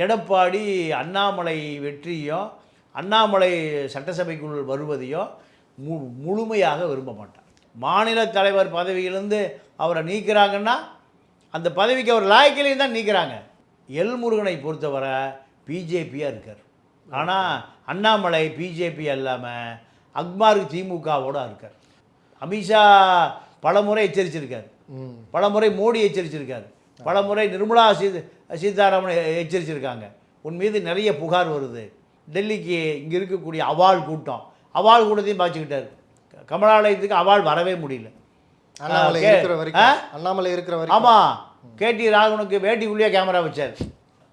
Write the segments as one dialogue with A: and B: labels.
A: எடப்பாடி அண்ணாமலை வெற்றியும் அண்ணாமலை சட்டசபைக்குள் வருவதையும் மு முழுமையாக விரும்ப மாட்டார். மாநில தலைவர் பதவியிலிருந்து அவரை நீக்கிறாங்கன்னா அந்த பதவிக்கு அவர் லாய்க்கிலையும் தான் நீக்கிறாங்க. எல் முருகனை பொறுத்தவரை பிஜேபியாக இருக்கார். ஆனால் அண்ணாமலை பிஜேபி இல்லாமல் அக்மாருக்கு திமுகவோட இருக்கார். அமித்ஷா பலமுறை எச்சரிச்சிருக்கார். பலமுறை மோடி எச்சரிச்சிருக்காரு. பலமுறை நிர்மலா சீ சீதாராமன் எச்சரிச்சிருக்காங்க. உன் மீது நிறைய புகார் வருது. டெல்லிக்கு இங்கே இருக்கக்கூடிய அவாள் கூட்டம். அவாள் கூட்டத்தையும் பாய்ச்சிக்கிட்டாரு. கமலாலயத்துக்கு அவாள் வரவே முடியல.
B: அண்ணாமலை இருக்கிற? வரைக்கும். அண்ணாமலை இருக்கிற வரைக்கும்.
A: ஆமாம் கேடி ராகவனுக்கு வேட்டிக்குள்ளேயே கேமரா வச்சார்.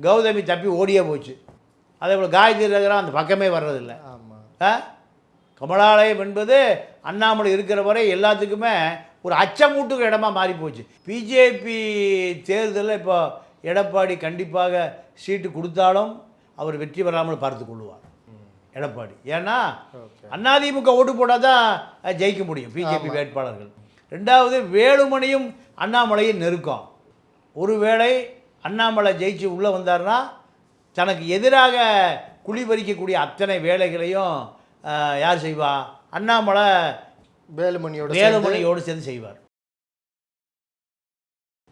A: கௌதமி தப்பி ஓடியே போச்சு. அதே போல் காயத்ரி ரகரா அந்த பக்கமே வர்றதில்லை.
B: ஆமா.
A: ஆ? கமலாலயம் என்பது அண்ணாமலை இருக்கிற வரை எல்லாத்துக்குமே ஒரு அச்சமூட்டுக்கு இடமா மாறி போச்சு. பிஜேபி தேர்தலில் இப்போ எடப்பாடி கண்டிப்பாக சீட்டு கொடுத்தாலும் அவர் வெற்றி பெறாமல் பார்த்து கொள்வார். எடப்பாடி. ஏன்னா அதிமுக ஓட்டு போட்டால் தான் ஜெயிக்க முடியும் பிஜேபி வேட்பாளர்கள். ரெண்டாவது வேலுமணியும் அண்ணாமலையும் நெருக்கம். ஒருவேளை அண்ணாமலை ஜெயிச்சு உள்ளே வந்தார்னா தனக்கு எதிராக குழி பறிக்கக்கூடிய அத்தனை வேலைகளையும் யார் செய்வா? அண்ணாமலை
B: வேலுமணியோட சேர்ந்து
A: வேலுமணியோடு சேர்ந்து செய்வார்.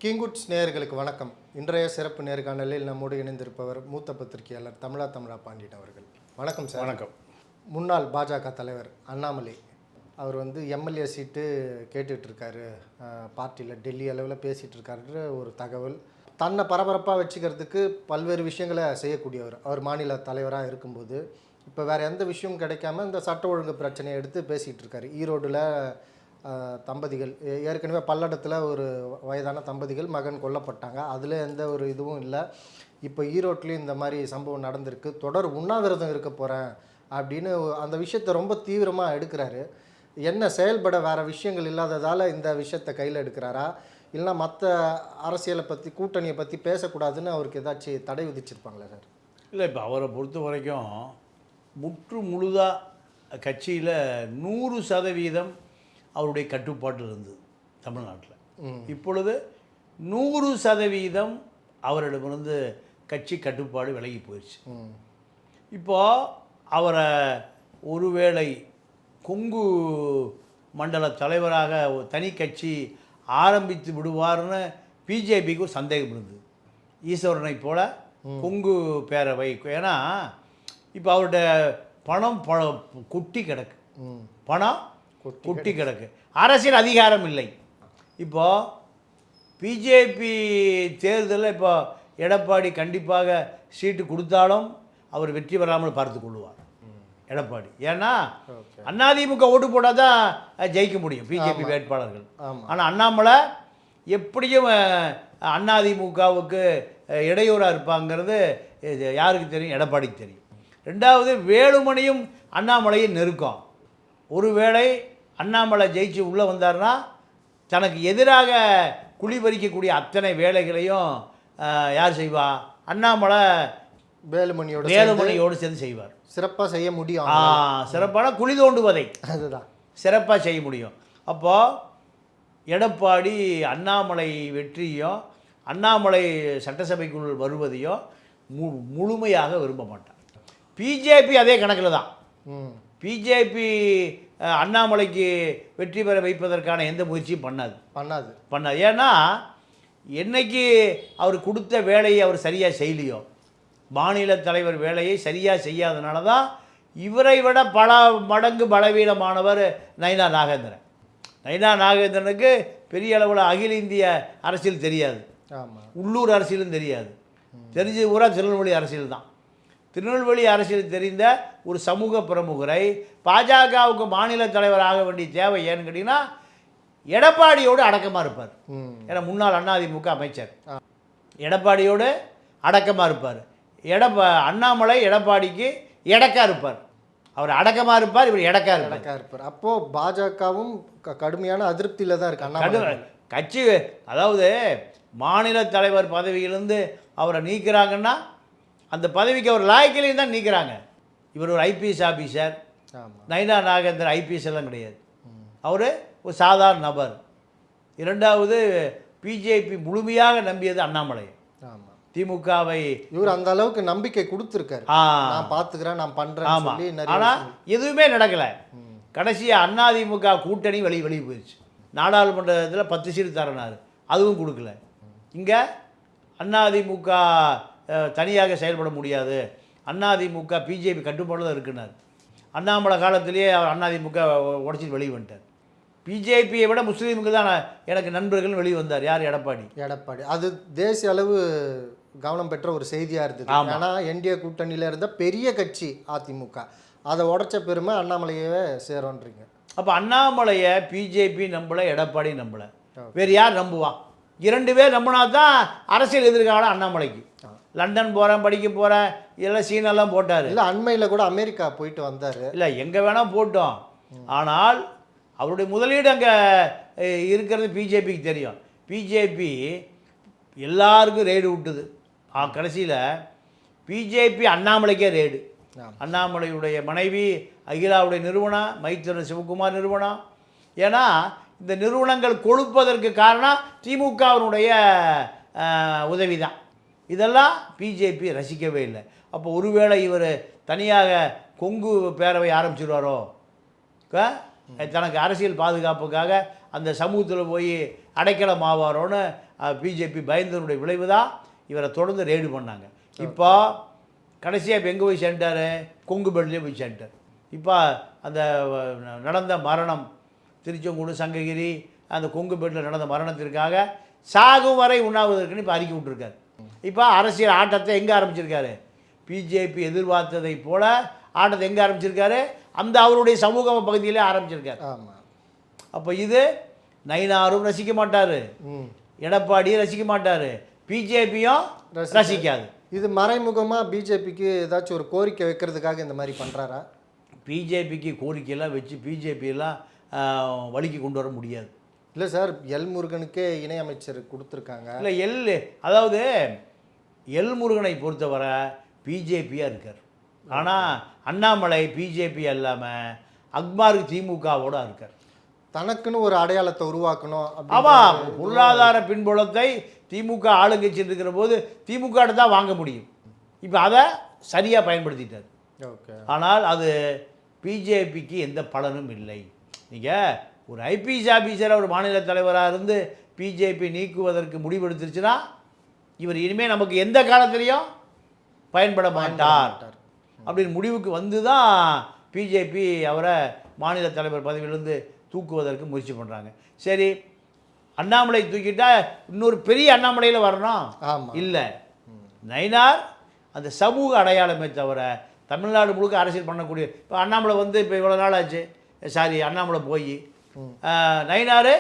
B: கிங்குட்ஸ் நேயர்களுக்கு வணக்கம். இன்றைய சிறப்பு நேர்காணலில் நம்மோடு இணைந்திருப்பவர் மூத்த பத்திரிகையாளர் தமிழா தமிழா பாண்டியன் அவர்கள். வணக்கம் சார்.
A: வணக்கம்.
B: முன்னாள் பாஜக தலைவர் அண்ணாமலை. அவர் வந்து எம்எல்ஏ சீட்டு கேட்டுட்டு இருக்காரு பார்ட்டியில் டெல்லி அளவில் பேசிகிட்டு இருக்காருன்ற ஒரு தகவல். தன்னை பரபரப்பாக வச்சுக்கிறதுக்கு பல்வேறு விஷயங்களை செய்யக்கூடியவர். அவர் மாநில தலைவராக இருக்கும்போது இப்போ வேறு எந்த விஷயமும் கிடைக்காம இந்த சட்ட ஒழுங்கு பிரச்சனையை எடுத்து பேசிகிட்டு இருக்காரு. ஈரோடில் தம்பதிகள் ஏ- ஏற்கனவே பல்லடத்தில் ஒரு வயதான தம்பதிகள் மகன் கொல்லப்பட்டாங்க. அதில் எந்த ஒரு இதுவும் இல்லை. இப்போ ஈரோட்லேயும் இந்த மாதிரி சம்பவம் நடந்திருக்கு. தொடர் உண்ணாவிரதம் இருக்க போகிறேன் அப்படின்னு அந்த விஷயத்தை ரொம்ப தீவிரமாக எடுக்கிறாரு. என்ன செயல்பட வேறு விஷயங்கள் இல்லாததால் இந்த விஷயத்தை கையில் எடுக்கிறாரா? இல்லைனா மற்ற அரசியலை பற்றி கூட்டணியை பற்றி பேசக்கூடாதுன்னு அவருக்கு ஏதாச்சும் தடை விதிச்சிருப்பாங்களா சார்?
A: இல்லை இப்போ அவரை பொறுத்த வரைக்கும் முற்று முழுதாக கட்சியில் நூறு சதவீதம் அவருடைய கட்டுப்பாட்டில் இருந்தது தமிழ்நாட்டில். இப்பொழுது நூறு சதவீதம் அவரிடமிருந்து கட்சி கட்டுப்பாடு விலகி போயிடுச்சு
B: ம்.
A: இப்போ அவரை ஒருவேளை கொங்கு மண்டல தலைவராக ஒரு தனி கட்சி ஆரம்பித்து விடுவார்னு பிஜேபிக்கு ஒரு சந்தேகம் இருந்தது. ஈஸ்வரனை போல கொங்கு பேரவை. ஏன்னா இப்போ அவருடைய பணம் ப குட்டி கிடக்கு. பணம்
B: கொட்டி
A: கிடக்கு. அரசியல் அதிகாரம் இல்லை. இப்போ பிஜேபி தேர்தலில் இப்போ எடப்பாடி கண்டிப்பாக சீட்டு கொடுத்தாலும் அவர் வெற்றி பெறாமல் பார்த்து கொள்வார். எடப்பாடி. ஏன்னா அதிமுக ஓட்டு போட்டால் தான் ஜெயிக்க முடியும் பிஜேபி வேட்பாளர்கள். ஆனால் அண்ணாமலை எப்படியும் அதிமுகவுக்கு இடையூறாக இருப்பாங்கிறது இது யாருக்கு தெரியும்? எடப்பாடிக்கு தெரியும். ரெண்டாவது வேலுமணியும் அண்ணாமலையும் நெருக்கம். ஒருவேளை அண்ணாமலை ஜெயிச்சு உள்ளே வந்தார்னா தனக்கு எதிராக குழி பறிக்கக்கூடிய அத்தனை வேலைகளையும் யார் செய்வா? அண்ணாமலை
B: வேலுமணியோட
A: வேலுமணியோடு சேர்ந்து செய்வார்.
B: சிறப்பாக செய்ய முடியும்
A: ஆ, சிறப்பான குழி தோண்டுவதை.
B: அதுதான்.
A: சிறப்பாக செய்ய முடியும். அப்போது எடப்பாடி அண்ணாமலை வெற்றியும் அண்ணாமலை சட்டசபைக்குள் வருவதையும் மு முழுமையாக விரும்ப மாட்டார். பிஜேபி அதே கணக்கில் தான். பிஜேபி அண்ணாமலைக்கு வெற்றி பெற வைப்பதற்கான எந்த முயற்சியும் பண்ணாது.
B: பண்ணாது.
A: பண்ணாது. ஏன்னா என்னைக்கு அவர் கொடுத்த வேலையை அவர் சரியாக செய்யலையோ மாநில தலைவர் வேலையை சரியாக செய்யாதனால தான் இவரை விட பல மடங்கு பலவீனமானவர் நயினா நாகேந்திரன். நயினா நாகேந்திரனுக்கு பெரிய அளவில் அகில இந்திய அரசியல் தெரியாது.
B: ஆமாம்
A: உள்ளூர் அரசியலும் தெரியாது. தெரிஞ்சது பூரா திருநெல்வேலி அரசியல் தான். திருநெல்வேலி அரசியல் தெரிந்த ஒரு சமூக பிரமுகரை பாஜகவுக்கு மாநில தலைவர் ஆக வேண்டிய தேவை ஏன்னு கேட்டிங்கன்னா எடப்பாடியோடு அடக்கமாக இருப்பார். ஏன்னா முன்னாள் அதிமுக அமைச்சர். எடப்பாடியோடு அடக்கமாக இருப்பார். எடப்பா அண்ணாமலை எடப்பாடிக்கு எடக்கா இருப்பார். அவர் அடக்கமாக இருப்பார் இவர் எடக்கா இருப்பார்.
B: கணக்காக இருப்பார். அப்போ பாஜகவும் கடுமையான அதிருப்தியில தான் இருக்கு
A: கடு
B: அண்ணாமலை
A: கட்சி அதாவது மாநில தலைவர் பதவியிலிருந்து அவரை நீக்கிறாங்கன்னா அந்த பதவிக்கு அவர் லாய்க்கிலையும் தான் நீக்கிறாங்க. இவர் ஒரு IPS officer Naina Nagendar IPS எல்லாம் கிடையாது. அவர் ஒரு சாதாரண நபர். இரண்டாவது பிஜேபி முழுமையாக நம்பியது அண்ணாமலை. திமுகவை
B: இவர் அந்த அளவுக்கு நம்பிக்கை கொடுத்துருக்காரு. நான் பாத்துக்கிறேன் நான் நிறைய
A: ஆனால். எதுவுமே நடக்கலை. கடைசியாக அதிமுக கூட்டணி வெளியே வெளியே போயிடுச்சு. நாடாளுமன்றத்தில் பத்து சீட்டு தரனார் அதுவும் கொடுக்கல. இங்கே அதிமுக அஹ், தனியாக செயல்பட முடியாது. அதிமுக பிஜேபி கட்டுப்பாடு இருக்குனார். அண்ணாமலை காலத்திலேயே அவர் அதிமுக உடச்சிட்டு வெளியே வந்துட்டார். பிஜேபியை விட முஸ்லீமுக்கு தான் எனக்கு நண்பர்கள் வெளியே வந்தார். யார்? எடப்பாடி.
B: எடப்பாடி. அது தேசிய அளவு கவனம் பெற்ற ஒரு செய்தியா இருந்தது. ஏன்னா என்டிஏ கூட்டணியில இருந்த பெரிய கட்சி அதிமுக. அதை உடைச்ச பெருமை அண்ணாமலையவே சேரும்ன்றீங்க.
A: அப்போ அண்ணாமலையை பிஜேபி நம்பலை எடப்பாடி நம்பலை. வேறு யார் நம்புவான் இரண்டு பேர் நம்பினா தான் அரசியல் எதிர்காலம் அண்ணாமலைக்கு. லண்டன் போகிறேன் படிக்க போகிறேன் இதெல்லாம் சீனெல்லாம் போட்டார்.
B: இல்ல அண்மையில கூட அமெரிக்கா போயிட்டு வந்தாரு.
A: இல்லை எங்கே வேணால் போட்டோம். ஆனால் அவருடைய முதலீடு அங்கே இருக்கிறது பிஜேபிக்கு தெரியும். பிஜேபி எல்லாருக்கும் ரெய்டு விட்டுது. ஆ கடைசியில் பிஜேபி அண்ணாமலைக்கே ரெய்டு. அண்ணாமலையுடைய மனைவி அகிலாவுடைய நிறுவனம் மைத்திரன் சிவகுமார் நிறுவனம். ஏன்னா இந்த நிறுவனங்கள் கொழுப்பதற்கு காரணம் திமுகவினுடைய உதவி தான் இதெல்லாம் பிஜேபி ரசிக்கவே இல்லை. அப்போ ஒருவேளை இவர் தனியாக கொங்கு பேரவை ஆரம்பிச்சிருவாரோ? தனக்கு அரசியல் பாதுகாப்புக்காக அந்த சமூகத்தில் போய் அடைக்கலம் ஆவாரோன்னு பிஜேபி பயந்தனுடைய விளைவு தான் இவரை தொடர்ந்து ரெய்டு பண்ணாங்க. இப்போ கடைசியாக இப்போ எங்கே போய் சேர்ந்தார் கொங்கு பெல்ட்லேயே போய் சேர்ந்தார் இப்போ அந்த நடந்த மரணம் திருச்செங்கோடு சங்ககிரி அந்த கொங்கு பெட்டில் நடந்த மரணத்திற்காக சாகும் வரை உண்ணாவதற்குன்னு இப்போ அறிக்கை விட்டுருக்காரு. இப்போ அரசியல் ஆட்டத்தை எங்கே ஆரம்பிச்சிருக்காரு? பிஜேபி எதிர்பார்த்ததை போல ஆட்டத்தை எங்கே ஆரம்பிச்சிருக்காரு? அந்த அவருடைய சமூக பகுதியிலே ஆரம்பிச்சிருக்காரு.
B: ஆமா.
A: அப்போ இது நயினாரும் ரசிக்க மாட்டார்.
B: ம்.
A: எடப்பாடியும் ரசிக்க மாட்டார். பிஜேபியும்
B: ரசிக்காது. இது மறைமுகமா பிஜேபிக்கு ஏதாச்சும் ஒரு கோரிக்கை வைக்கிறதுக்காக இந்த மாதிரி பண்றாரா?
A: பிஜேபிக்கு கோரிக்கையெல்லாம் வச்சு பிஜேபியெல்லாம் வழிக்கு கொண்டு வர முடியாது.
B: இல்ல சார் எல் முருகனுக்கே இணையமைச்சர் கொடுத்துருக்காங்க.
A: இல்லை எல் அதாவது எல் முருகனை பொறுத்தவரை பிஜேபியாக இருக்கார். ஆனால் அண்ணாமலை பிஜேபி இல்லாமல் அக்மாருக்கு திமுகவோட இருக்கார்.
B: தனக்குன்னு ஒரு அடையாளத்தை உருவாக்கணும்
A: ஆமாம் பொருளாதார பின்புலத்தை திமுக ஆளுங்கட்சி இருக்கிற போது திமுக தான் வாங்க முடியும். இப்போ அதை சரியாக பயன்படுத்திட்டார்.
B: ஓகே.
A: ஆனால் அது பிஜேபிக்கு எந்த பலனும் இல்லை. நீங்கள் ஒரு ஐபிஎஸ் ஆஃபீஸரை ஒரு மாநில தலைவராக இருந்து பிஜேபி நீக்குவதற்கு முடிவெடுத்துருச்சுன்னா இவர் இனிமேல் நமக்கு எந்த காலத்திலையும் பயன்பட மாட்டார். அப்படின்னு முடிவுக்கு வந்து தான் பிஜேபி அவரை மாநில தலைவர் பதவியிலிருந்து தூக்குவதற்கு முயற்சி பண்ணுறாங்க சரி அண்ணாமலை தூக்கிட்டா இன்னொரு பெரிய அண்ணாமலையில் வரணும்? இல்லை. நயினார் அந்த சமூக அடையாளமே தவிர தமிழ்நாடு முழுக்க அரசியல் பண்ணக்கூடிய இப்போ அண்ணாமலை வந்து இப்போ இவ்வளோ நாள் ஆச்சு சாரி அண்ணாமலை போய். நயினார்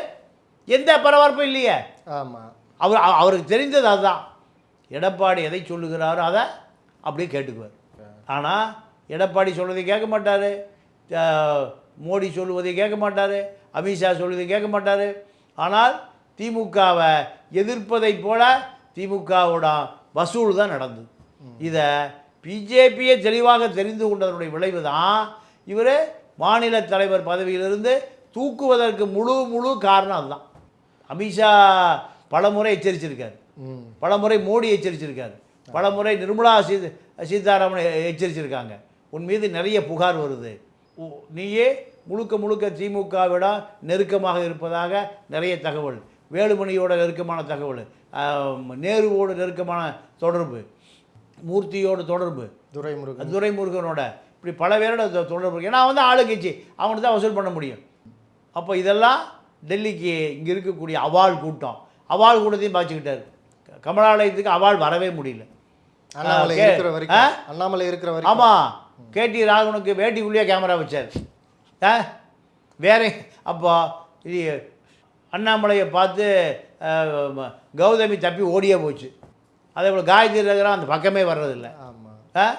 A: எந்த பரபரப்பும் இல்லையே.
B: ஆமா.
A: அவர் அவ- அவருக்கு தெரிந்தது அதுதான். எடப்பாடி எதை சொல்லுகிறாரோ அதை அப்படியே கேட்டுக்குவார். ஆனால் எடப்பாடி சொல்வதை கேட்க மாட்டார். மோடி சொல்லுவதை கேட்க மாட்டார். அமித்ஷா சொல்வதை கேட்க மாட்டார். ஆனால் திமுகவை எதிர்ப்பதைப் போல திமுகவோட வசூல் தான் நடந்தது. இதை பிஜேபியை தெளிவாக தெரிந்து கொண்டதனுடைய விளைவு தான் இவர் மாநில தலைவர் பதவியிலிருந்து தூக்குவதற்கு முழு முழு காரணம் அதுதான். அமித்ஷா பலமுறை எச்சரிச்சிருக்கார். பலமுறை மோடி எச்சரிச்சிருக்காரு. பலமுறை நிர்மலா சீ சீதாராமன் எச்சரிச்சிருக்காங்க. உன் மீது நிறைய புகார் வருது. நீயே முழுக்க முழுக்க திமுகவிட நெருக்கமாக இருப்பதாக நிறைய தகவல். வேலுமணியோட நெருக்கமான தகவல். நேருவோடு நெருக்கமான தொடர்பு. மூர்த்தியோட தொடர்பு.
B: துரைமுருகன்.
A: துரைமுருகனோட. இப்படி பல பேரோட தொடர்பு. ஏன்னா தான் ஆளுங்கட்சி. அவனுக்கு தான் வசூல் பண்ண முடியும். அப்போ இதெல்லாம் டெல்லிக்கு இங்கே இருக்கக்கூடிய அவாள் கூட்டம். அவாள் கூட்டத்தையும் பாய்ச்சிக்கிட்டாரு. கமலாலயத்துக்கு அவாள் வரவே முடியல.
B: அண்ணாமலை இருக்கிற? வரைக்கும் அண்ணாமலை இருக்கிற வரைக்கும்.
A: ஆமாம் கேடி ராகவனுக்கு வேட்டிக்குள்ளேயே கேமரா வச்சார். ஆ? வேற அப்போ இது அண்ணாமலையை பார்த்து கௌதமி தப்பி ஓடியே போச்சு. அதே போல் காயத்ரி ரகரம் அந்த பக்கமே வர்றதில்லை. ஆ?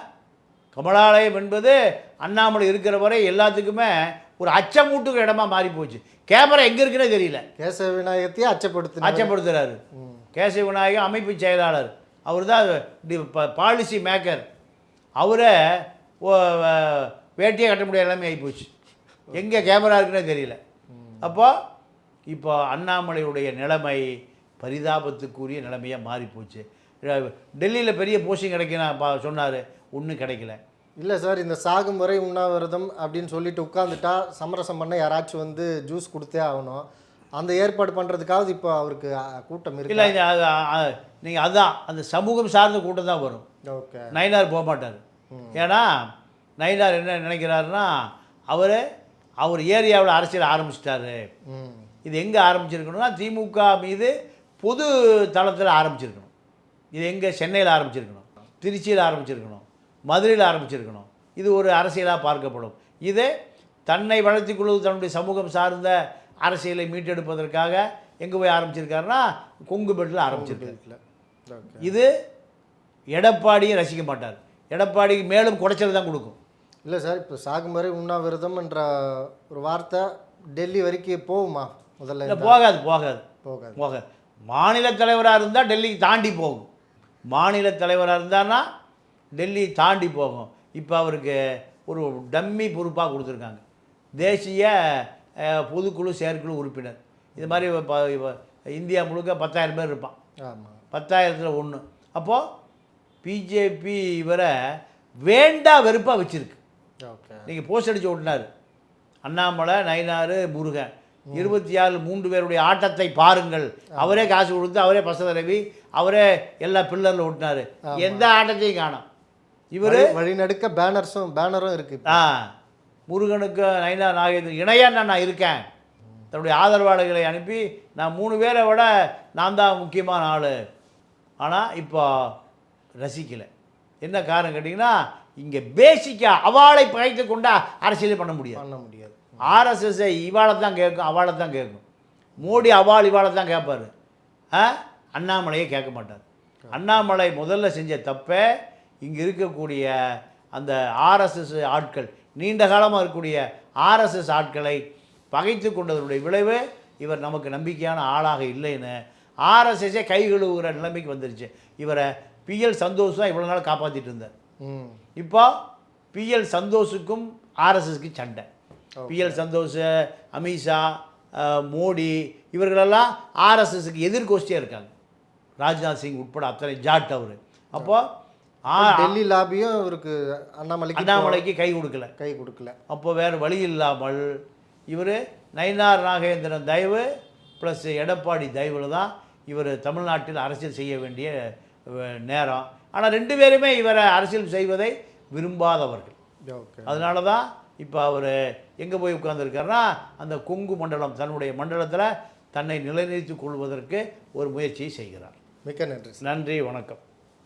A: கமலாலயம் என்பது அண்ணாமலை இருக்கிற வரை எல்லாத்துக்குமே ஒரு அச்சமூட்டுக்கு இடமா மாறி போச்சு. கேமரா எங்கே இருக்குன்னே தெரியல.
B: கேசவ விநாயகத்தையே அச்சப்படுத்தின
A: அச்சப்படுத்துறாரு. கேசவ விநாயகம் அமைப்பு செயலாளர். அவர் தான் பாலிசி மேக்கர் அவரை ஓ- வேட்டியே கட்ட முடியாத நிலைமை ஆகிப்போச்சு எங்கே கேமரா இருக்குன்னே தெரியல. அப்போ இப்போ அண்ணாமலையுடைய நிலைமை பரிதாபத்துக்குரிய நிலைமையாக மாறிப்போச்சு டெல்லியில் பெரிய போஸ்டிங் கிடைக்கும் பா சொன்னார். ஒன்றும் கிடைக்கல.
B: இல்லை சார் இந்த சாகும் வரை உண்ணாவிரதம் அப்படின்னு சொல்லிட்டு உட்காந்துட்டா சமரசம் பண்ண யாராச்சும் வந்து ஜூஸ் கொடுத்தே ஆகணும். அந்த ஏற்பாடு பண்ணுறதுக்காவது இப்போ அவருக்கு கூட்டம்
A: இல்லை
B: இருக்கு
A: நீங்கள் அதுதான் அந்த சமூகம் சார்ந்த கூட்டம் தான் வரும்.
B: ஓகே.
A: நயினார் போக மாட்டார். ஏன்னா நயினார் என்ன நினைக்கிறாருன்னா அவர் அவர் ஏரியாவில் அரசியல் ஆரம்பிச்சிட்டாரு. இது எங்கே ஆரம்பிச்சிருக்கணும்னா திமுக மீது பொது தளத்தில் ஆரம்பிச்சிருக்கணும். இது எங்கே சென்னையில் ஆரம்பிச்சிருக்கணும். திருச்சியில் ஆரம்பிச்சிருக்கணும். மதுரையில் ஆரம்பிச்சிருக்கணும். இது ஒரு அரசியலாக பார்க்கப்படும். இது தன்னை வளர்த்திக் கொள்வது தன்னுடைய சமூகம் சார்ந்த அரசியலை மீட்டெடுப்பதற்காக எங்கே போய் ஆரம்பிச்சிருக்காருன்னா கொங்குபெட்டில் ஆரம்பிச்சிருக்காரு.
B: வீட்டில் ஓகே.
A: இது எடப்பாடியும் ரசிக்க மாட்டார். எடப்பாடிக்கு மேலும் குடைச்சல் தான் கொடுக்கும்.
B: இல்லை சார் இப்போ சாகும் வரை உண்ணாவிரதம்ன்ற ஒரு வார்த்தை டெல்லி வரைக்கும் போகுமா? முதல்ல
A: போகாது போகாது.
B: போகாது.
A: போக மாநில தலைவராக இருந்தால் டெல்லிக்கு தாண்டி போகும். மாநில தலைவராக இருந்தான்னா டெல்லி தாண்டி போகும். இப்போ அவருக்கு ஒரு டம்மி பொறுப்பாக கொடுத்துருக்காங்க. தேசிய பொதுக்குழு செயற்குழு உறுப்பினர். இது மாதிரி ப- இவ- இந்தியா முழுக்க பத்தாயிரம் பேர் இருப்பான்.
B: ஆமாம்
A: பத்தாயிரத்தில் ஒன்று அப்போது பிஜேபி இவரை வேண்டா வெறுப்பாக வச்சுருக்கு.
B: ஓகே.
A: நீங்கள் போஸ்ட் அடிச்சு ஓட்டினார். அண்ணாமலை நயினார் முருகன். இருபத்தி ஆறு மூன்று பேருடைய ஆட்டத்தை பாருங்கள். அவரே காசு கொடுத்து அவரே பசதரவி அவரே எல்லா பில்லரில் ஓட்டினார். எந்த ஆட்டத்தையும் காணோம். இவர்
B: வழி வழிநடுக்க பேனர்ஸும் பேனரும் இருக்கு இப்போ.
A: ஆ முருகனுக்கு நயினா நாகேந்திரன் இணையா நான் இருக்கேன். தன்னுடைய ஆதரவாளர்களை அனுப்பி நான் மூணு பேரை விட நான் தான் முக்கியமான ஆள். ஆனால் இப்போ ரசிக்கலை. என்ன காரணம் கேட்டிங்கன்னா இங்கே பேசிக்காக அவளை பகைத்து கொண்டா அரசியலே பண்ண முடியாது.
B: பண்ண முடியாது.
A: ஆர்எஸ்எஸ்ஐ இவாளை தான் கேட்கும் அவளை தான் கேட்கும். மோடி அவாள் இவாளை தான் கேட்பார். அண்ணாமலையே கேட்க மாட்டார். அண்ணாமலை முதல்ல செஞ்ச தப்பே இங்கே இருக்கக்கூடிய அந்த ஆர்எஸ்எஸ் ஆட்கள் நீண்ட காலமாக இருக்கக்கூடிய ஆர்எஸ்எஸ் ஆட்களை பகைத்து கொண்டதனுடைய விளைவு இவர் நமக்கு நம்பிக்கையான ஆளாக இல்லைன்னு ஆர்எஸ்எஸ்ஸே கை கழுவுகிற நிலைமைக்கு வந்துருச்சு. இவரை பிஎல் சந்தோஷ் தான் இவ்வளோ நாள் காப்பாற்றிட்டு இருந்தார். இப்போ பிஎல் சந்தோஷுக்கும் ஆர்எஸ்எஸ்க்கு சண்டை. பிஎல் சந்தோஷ் அமித்ஷா மோடி இவர்களெல்லாம் ஆர்எஸ்எஸ்க்கு எதிர்கோஷ்டியாக இருக்காங்க. ராஜ்நாத் சிங் உட்பட அத்தனை ஜாட் அவர். அப்போ ஆ-
B: டெல்லி லாபியும் இவருக்கு அண்ணாமலைக்கு
A: அண்ணாமலைக்கு கை கொடுக்கல.
B: கை கொடுக்கல.
A: அப்போ வேறு வழி இல்லாமல் இவர் நயினார் நாகேந்திரன் தயவு ப்ளஸ் எடப்பாடி தயவில் தான் இவர் தமிழ்நாட்டில் அரசியல் செய்ய வேண்டிய நேரம். ஆனால் ரெண்டு பேருமே இவரை அரசியல் செய்வதை விரும்பாதவர்கள்.
B: ஓகே.
A: அதனால தான் இப்போ அவர் எங்கே போய் உட்கார்ந்திருக்காருன்னா அந்த கொங்கு மண்டலம் தன்னுடைய மண்டலத்தில் தன்னை நிலைநிறுத்திக் கொள்வதற்கு ஒரு முயற்சியை செய்கிறார்.
B: மிக்க நன்றி
A: நன்றி வணக்கம்.